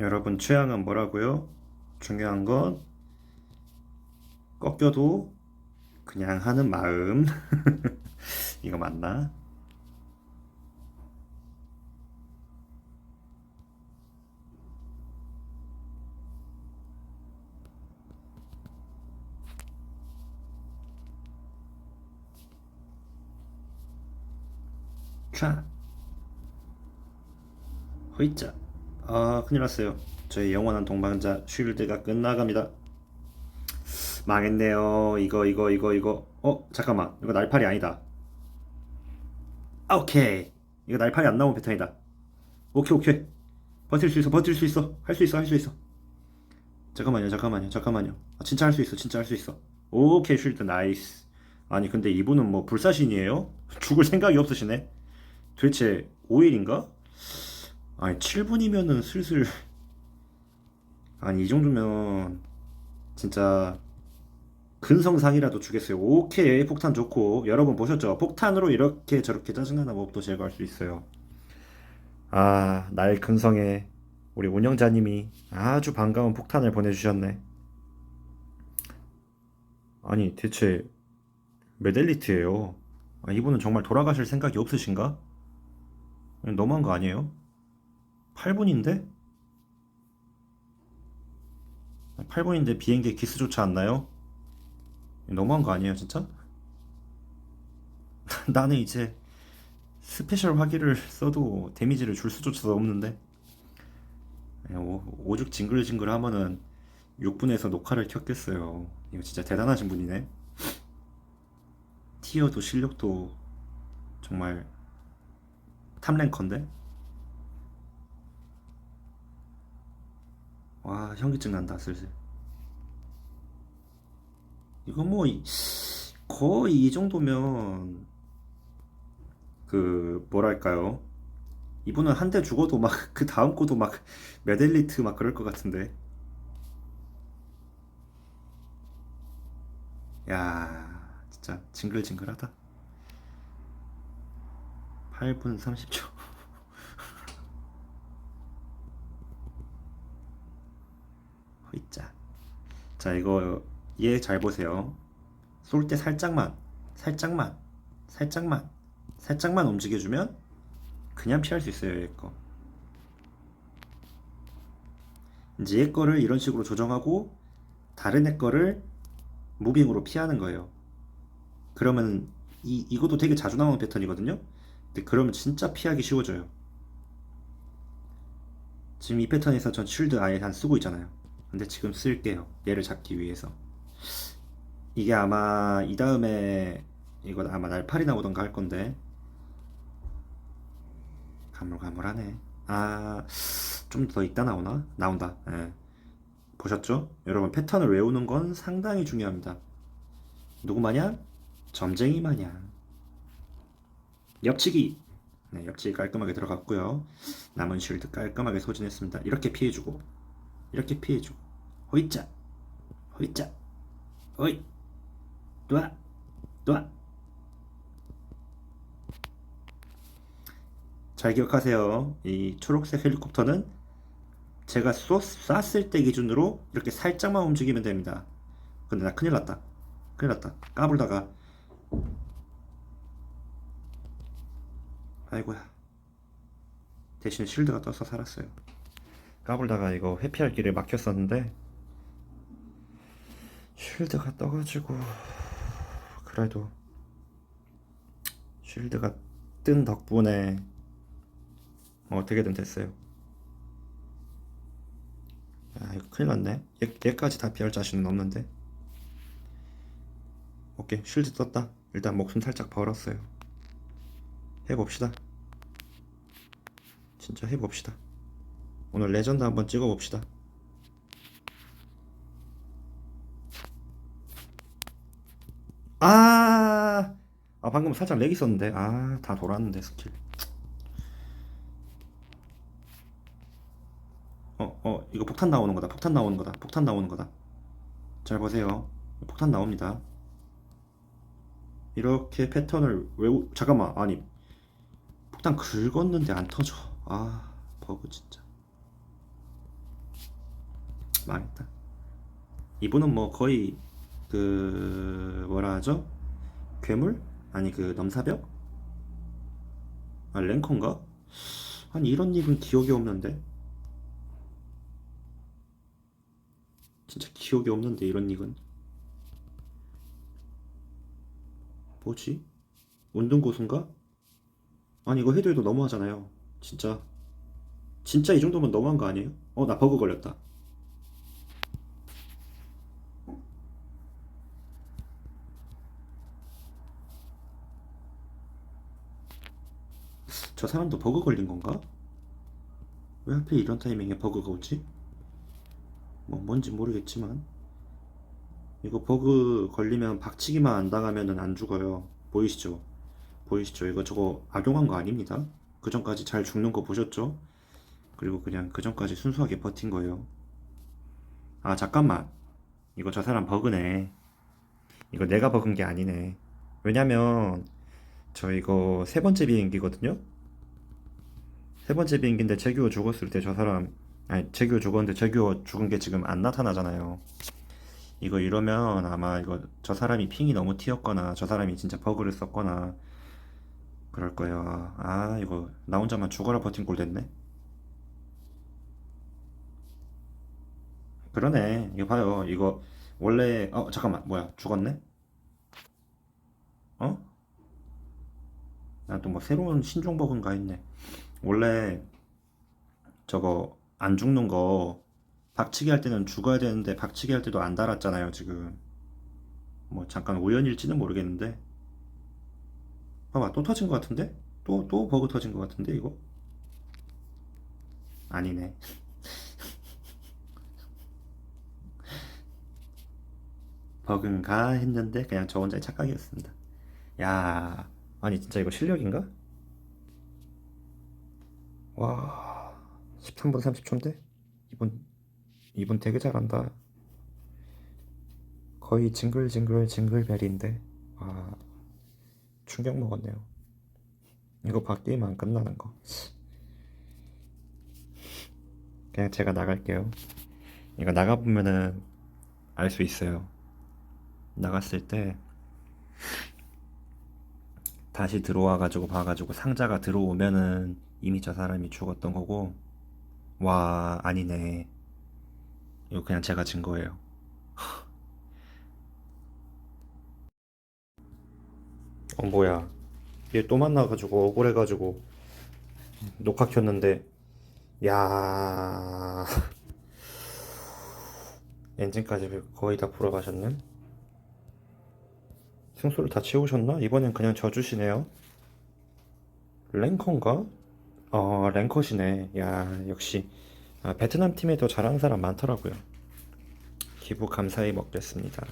여러분 취향은 뭐라고요? 중요한 건 꺾여도 그냥 하는 마음. 이거 맞나? 차. 호이자. 아, 큰일 났어요. 저의 영원한 동반자 쉴드가 끝나갑니다. 망했네요. 이거, 이거, 이거, 이거. 어, 잠깐만. 이거 날팔이 아니다. 아, 오케이. 이거 날팔이 안 나온 패턴이다. 오케이, 오케이. 버틸 수 있어, 버틸 수 있어. 할 수 있어, 할 수 있어. 잠깐만요, 잠깐만요, 잠깐만요. 아, 진짜 할 수 있어, 진짜 할 수 있어. 오케이, 쉴드 나이스. 아니, 근데 이분은 뭐 불사신이에요? 죽을 생각이 없으시네. 도대체 5일인가? 아니 7분이면은 슬슬 아니 이 정도면 진짜 근성상이라도 주겠어요 오케이 폭탄 좋고 여러분 보셨죠? 폭탄으로 이렇게 저렇게 짜증나는 몹도 제거할 수 있어요 아 날 근성에 우리 운영자님이 아주 반가운 폭탄을 보내주셨네 아니 대체 메델리트예요 아, 이분은 정말 돌아가실 생각이 없으신가? 너무한 거 아니에요? 8분인데? 8분인데 비행기 기스조차 안 나요? 너무한 거 아니에요, 진짜? 나는 이제 스페셜 화기를 써도 데미지를 줄 수조차 없는데 오, 오죽 징글징글 하면은 6분에서 녹화를 켰겠어요. 이거 진짜 대단하신 분이네. 티어도 실력도 정말 탑랭커인데? 와 현기증 난다 슬슬. 이거 뭐 이- 거의 이 정도면 그 뭐랄까요? 이분은 한 대 죽어도 막 그 다음 거도 막 메델리트 막 그럴 것 같은데. 야 진짜 징글징글하다. 8분 30초 허이짜 자 이거 얘 잘 보세요. 쏠 때 살짝만 살짝만 살짝만 살짝만 움직여주면 그냥 피할 수 있어요 얘 거. 이제 얘 거를 이런 식으로 조정하고 다른 애 거를 무빙으로 피하는 거예요. 그러면 이, 이것도 되게 자주 나오는 패턴이거든요. 근데 그러면 진짜 피하기 쉬워져요. 지금 이 패턴에서 전 쉴드 아예 한 쓰고 있잖아요 근데 지금 쓸게요. 얘를 잡기 위해서. 이게 아마 이 다음에 이거 아마 날팔이 나오던가 할 건데. 가물가물하네. 아 좀 더 있다 나오나? 나온다. 예. 보셨죠? 여러분 패턴을 외우는 건 상당히 중요합니다. 누구 마냥? 점쟁이 마냥. 옆치기. 네, 옆치기 깔끔하게 들어갔고요. 남은 쉴드 깔끔하게 소진했습니다. 이렇게 피해주고 이렇게 피해주고 호이자 호이자 호이. 또아 또아 잘 기억하세요. 이 초록색 헬리콥터는 제가 쏘, 쐈을 때 기준으로 이렇게 살짝만 움직이면 됩니다. 근데 나 큰일 났다. 큰일 났다. 까불다가. 아이고야. 대신 실드가 떠서 살았어요 까불다가 이거 회피할 길을 막혔었는데 쉴드가 떠가지고 그래도 쉴드가 뜬 덕분에 어떻게든 됐어요. 아 이거 큰일 났네. 얘, 얘까지 다 피할 자신은 없는데. 오케이 쉴드 떴다. 일단 목숨 살짝 벌었어요. 해봅시다. 진짜 해봅시다 오늘 레전드 한번 찍어봅시다 아, 아 방금 살짝 렉 있었는데 아 다 돌았는데 스킬 어, 어, 이거 폭탄 나오는 거다. 폭탄 나오는 거다. 폭탄 나오는 거다. 잘 보세요. 폭탄 나옵니다. 이렇게 패턴을 외우, 잠깐만, 아니. 폭탄 긁었는데 안 터져. 아, 버그 진짜. 망했다. 이분은 뭐 거의 그 뭐라 하죠? 괴물? 아니 그 넘사벽? 아 랭커인가? 아니 이런 닉은 기억이 없는데 진짜 기억이 없는데 이런 닉은 뭐지? 운동고수인가? 아니 이거 해도 해도 너무하잖아요 진짜 진짜 이 정도면 너무한 거 아니에요? 어 나 버그 걸렸다 저 사람도 버그 걸린 건가? 왜 하필 이런 타이밍에 버그가 오지? 뭐 뭔지 모르겠지만 이거 버그 걸리면 박치기만 안 당하면은 안 죽어요 보이시죠? 보이시죠? 이거 저거 악용한 거 아닙니다 그 전까지 잘 죽는 거 보셨죠? 그리고 그냥 그 전까지 순수하게 버틴 거예요 아 잠깐만 이거 저 사람 버그네 이거 내가 버그인 게 아니네 왜냐면 저 이거 세 번째 비행기거든요 세 번째 비행기인데 재규어 죽었을 때 저 사람 아니 재규어 죽었는데 재규어 죽은 게 지금 안 나타나잖아요. 이거 이러면 아마 이거 저 사람이 핑이 너무 튀었거나 저 사람이 진짜 버그를 썼거나 그럴 거예요. 아 이거 나 혼자만 죽어라 버틴 꼴 됐네? 그러네. 이거 봐요. 이거 원래 어 잠깐만. 뭐야? 죽었네? 어? 난또뭐 새로운 신종 버그인가 했네 원래 저거 안 죽는 거 박치기 할 때는 죽어야 되는데 박치기 할 때도 안 달았잖아요 지금 뭐 잠깐 우연일지는 모르겠는데 봐봐 또 터진 것 같은데? 또 또 버그 터진 것 같은데 이거? 아니네 버그인가 했는데 그냥 저 혼자의 착각이었습니다 야 아니 진짜 이거 실력인가? 와 13분 30초인데? 이분 이분 되게 잘한다. 거의 징글징글 징글벨인데 와 충격 먹었네요. 이거 봐 게임 안 끝나는 거. 그냥 제가 나갈게요. 이거 나가보면은 알 수 있어요. 나갔을 때 다시 들어와 가지고 봐 가지고 상자가 들어오면은 이미 저 사람이 죽었던 거고 와 아니네. 이거 그냥 제가 진 거예요. 어 뭐야. 얘 또 만나가지고 억울해가지고 녹화 켰는데 야. 엔진까지 거의 다 불어가셨네? 승수를 다 채우셨나? 이번엔 그냥 져주시네요. 랭커인가? 어 랭커시네. 야 역시. 아, 베트남 팀에 더 잘하는 사람 많더라고요. 기부 감사히 먹겠습니다